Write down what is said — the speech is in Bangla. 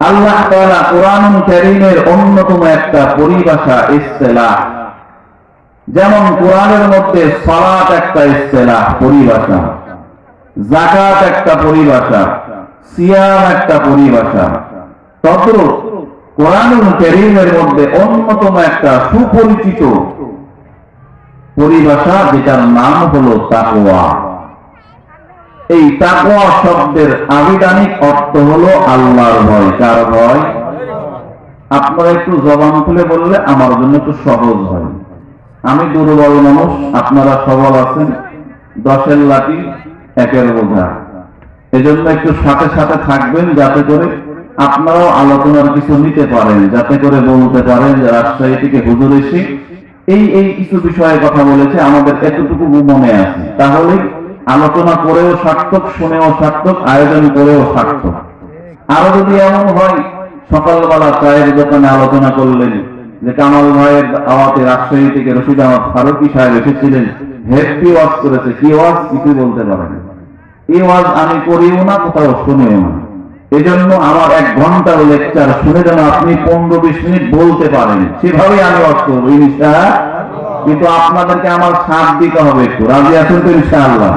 আল্লাহ তাআলা কোরআনুল কারীমের অন্যতম একটা পরিভাষা যেমন কোরআনের মধ্যে সালাত একটা পরিভাষা একটা পরিভাষা, সিয়াম একটা পরিভাষা। মধ্যে অন্যতম একটা সুপরিচিত পরিভাষা যেটার নাম হলো তাকওয়া। এই তাকওয়া শব্দের আবিধানিক অর্থ হলো আল্লাহর ভয়। কার ভয়? আপনারা একটু জবান খুলে বললে আমার জন্য একটু সহজ হয়। আমি দুর্বল মানুষ, আপনারা সবল আছেন। দশের লাঠি, একের বোঝা। এজন্য একটু সাথে সাথে থাকবেন যাতে করে আপনারাও আলোচনার কিছু নিতে পারেন, যাতে করে বলতে পারেন যে রাজশাহী থেকে হুজুর এসে এই এই কিছু বিষয়ে কথা বলেছে, আমাদের এতটুকু মনে আছে। তাহলে আলোচনা করেও সার্থক, শুনেও সার্থক, আয়োজন করেও সার্থক। আরও যদি এমন হয়, সকালবেলা চায়ের দোকানে আলোচনা করলেন যে কামাল ভাইয়ের আওয়াতে রাজশাহী থেকে রশিদ আহমদ ফারুকি সাহেব এসেছিলেন। হেপি ওয়াজ করেছে। কি ওয়াজ? কিছু বলতে পারেন। এই ওয়াজ আমি করিও না, কোথাও শুনেও না। এজন্য আমার এক ঘণ্টার লেকচার শুনে যেন আপনি পনেরো বিশ মিনিট বলতে পারেন। সেভাবে আমি অর্থ কিন্তু আপনাদেরকে আমার সাথ দিতে হবে একটু। রাজি আছেন তো ইনশাআল্লাহ?